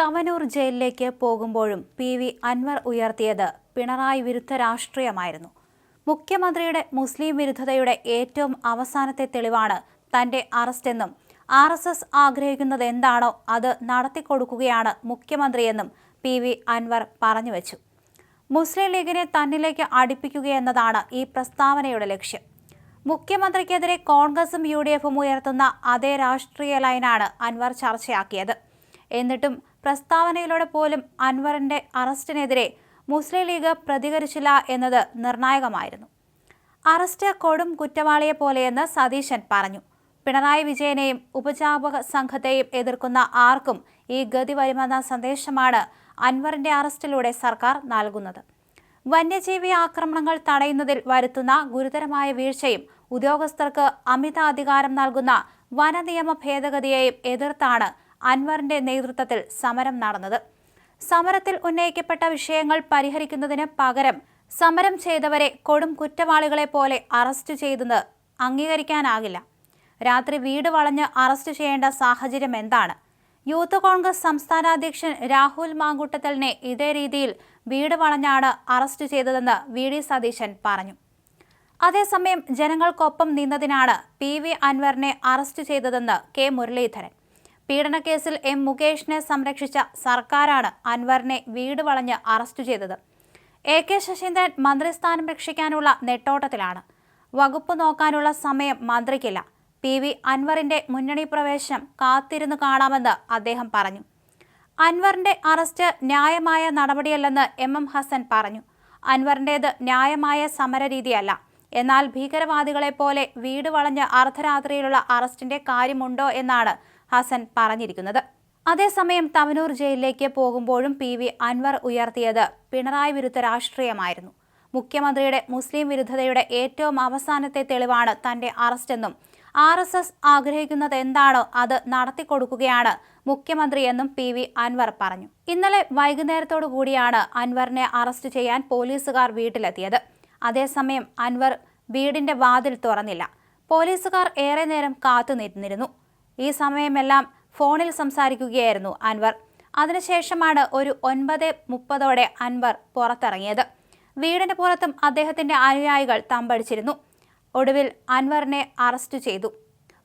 തവനൂർ ജയിലിലേക്ക് പോകുമ്പോഴും P V Anwar ഉയർത്തിയത് പിണറായി വിരുദ്ധ രാഷ്ട്രീയമായിരുന്നു. മുഖ്യമന്ത്രിയുടെ മുസ്ലിം വിരുദ്ധതയുടെ ഏറ്റവും അവസാനത്തെ തെളിവാണ് തന്റെ അറസ്റ്റെന്നും ആർ എസ് എസ് ആഗ്രഹിക്കുന്നത് എന്താണോ അത് നടത്തിക്കൊടുക്കുകയാണ് മുഖ്യമന്ത്രിയെന്നും പി വി അൻവർ പറഞ്ഞുവച്ചു. മുസ്ലിം ലീഗിനെ തന്നിലേക്ക് അടുപ്പിക്കുകയെന്നതാണ് ഈ പ്രസ്താവനയുടെ ലക്ഷ്യം. മുഖ്യമന്ത്രിക്കെതിരെ കോൺഗ്രസും യു ഡി എഫും ഉയർത്തുന്ന അതേ രാഷ്ട്രീയ ലൈനാണ് അൻവർ ചർച്ചയാക്കിയത്. എന്നിട്ടും പ്രസ്താവനയിലൂടെ പോലും അൻവറിന്റെ അറസ്റ്റിനെതിരെ മുസ്ലിം ലീഗ് പ്രതികരിച്ചില്ല എന്നത് നിർണായകമായിരുന്നു. അറസ്റ്റ് കൊടും കുറ്റവാളിയെ പോലെയെന്ന് സതീശൻ പറഞ്ഞു. പിണറായി വിജയനെയും ഉപജാപക സംഘത്തെയും എതിർക്കുന്ന ആർക്കും ഈ ഗതി വരുമെന്ന സന്ദേശമാണ് അൻവറിന്റെ അറസ്റ്റിലൂടെ സർക്കാർ നൽകുന്നത്. വന്യജീവി ആക്രമണങ്ങൾ തടയുന്നതിൽ വരുത്തുന്ന ഗുരുതരമായ വീഴ്ചയും ഉദ്യോഗസ്ഥർക്ക് അമിത അധികാരം നൽകുന്ന വനനിയമ ഭേദഗതിയെയും എതിർത്താണ് അൻവറിന്റെ നേതൃത്വത്തിൽ സമരം നടന്നത്. സമരത്തിൽ ഉന്നയിക്കപ്പെട്ട വിഷയങ്ങൾ പരിഹരിക്കുന്നതിന് പകരം സമരം ചെയ്തവരെ കൊടും കുറ്റവാളികളെ പോലെ അറസ്റ്റ് ചെയ്തെന്ന് അംഗീകരിക്കാനാകില്ല. രാത്രി വീട് വളഞ്ഞ് അറസ്റ്റ് ചെയ്യേണ്ട സാഹചര്യം എന്താണ്? യൂത്ത് കോൺഗ്രസ് സംസ്ഥാന അധ്യക്ഷൻ രാഹുൽ മാങ്കൂട്ടത്തലിനെ ഇതേ രീതിയിൽ വീട് വളഞ്ഞാണ് അറസ്റ്റ് ചെയ്തതെന്ന് വി. ഡി. സതീശൻ പറഞ്ഞു. അതേസമയം ജനങ്ങൾക്കൊപ്പം നിന്നതിനാണ് പി. വി. അൻവറിനെ അറസ്റ്റ് ചെയ്തതെന്ന് കെ. മുരളീധരൻ. പീഡനക്കേസിൽ എം മുകേഷിനെ സംരക്ഷിച്ച സർക്കാരാണ് അൻവറിനെ വീട് വളഞ്ഞ് അറസ്റ്റ് ചെയ്തത്. എ കെ ശശീന്ദ്രൻ മന്ത്രിസ്ഥാനം രക്ഷിക്കാനുള്ള നെട്ടോട്ടത്തിലാണ്. വകുപ്പ് നോക്കാനുള്ള സമയം മന്ത്രിക്കില്ല. പി വി അൻവറിന്റെ മുന്നണി പ്രവേശനം കാത്തിരുന്നു കാണാമെന്ന് അദ്ദേഹം പറഞ്ഞു. അൻവറിന്റെ അറസ്റ്റ് ന്യായമായ നടപടിയല്ലെന്ന് എം എം ഹസൻ പറഞ്ഞു. അൻവറിന്റേത് ന്യായമായ സമരരീതിയല്ല. എന്നാൽ ഭീകരവാദികളെ പോലെ വീട് വളഞ്ഞ് അർദ്ധരാത്രിയിലുള്ള അറസ്റ്റിന്റെ കാര്യമുണ്ടോ എന്നാണ് ഹസൻ പറഞ്ഞിരിക്കുന്നത്. അതേസമയം തവനൂർ ജയിലിലേക്ക് പോകുമ്പോഴും പി വി അൻവർ ഉയർത്തിയത് പിണറായി വിരുദ്ധ രാഷ്ട്രീയമായിരുന്നു. മുഖ്യമന്ത്രിയുടെ മുസ്ലിം വിരുദ്ധതയുടെ ഏറ്റവും അവസാനത്തെ തെളിവാണ് തന്റെ അറസ്റ്റെന്നും ആർ എസ് എസ് ആഗ്രഹിക്കുന്നത് എന്താണോ അത് നടത്തിക്കൊടുക്കുകയാണ് മുഖ്യമന്ത്രിയെന്നും പി വി അൻവർ പറഞ്ഞു. ഇന്നലെ വൈകുന്നേരത്തോടു കൂടിയാണ് അൻവറിനെ അറസ്റ്റ് ചെയ്യാൻ പോലീസുകാർ വീട്ടിലെത്തിയത്. അതേസമയം അൻവർ വീടിന്റെ വാതിൽ തുറന്നില്ല. പോലീസുകാർ ഏറെ നേരം കാത്തുനിന്നിരുന്നു ഈ സമയമെല്ലാം ഫോണിൽ സംസാരിക്കുകയായിരുന്നു അൻവർ. അതിനുശേഷമാണ് ഒരു ഒൻപത് മുപ്പതോടെ അൻവർ പുറത്തിറങ്ങിയത്. വീടിന് പുറത്തും അദ്ദേഹത്തിന്റെ അനുയായികൾ തമ്പടിച്ചിരുന്നു. ഒടുവിൽ അൻവറിനെ അറസ്റ്റ് ചെയ്തു.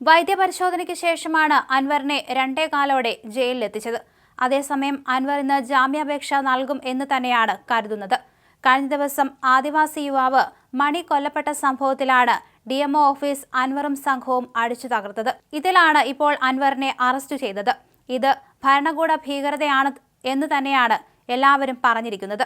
വൈദ്യപരിശോധനയ്ക്ക് ശേഷമാണ് അൻവറിനെ രണ്ടേ കാലോടെ ജയിലിലെത്തിച്ചത്. അതേസമയം അൻവർ ഇന്ന് ജാമ്യാപേക്ഷ നൽകും എന്ന് തന്നെയാണ് കരുതുന്നത്. കഴിഞ്ഞ ദിവസം ആദിവാസി യുവാവ് മണി കൊല്ലപ്പെട്ട സംഭവത്തിലാണ് ഡി എംഒ ഓഫീസ് അൻവറും സംഘവും അടിച്ചു തകർത്തത്. ഇതിലാണ് ഇപ്പോൾ അൻവറിനെ അറസ്റ്റ് ചെയ്തത്. ഇത് ഭരണകൂട ഭീകരതയാണ് എന്ന് തന്നെയാണ് എല്ലാവരും പറഞ്ഞിരിക്കുന്നത്.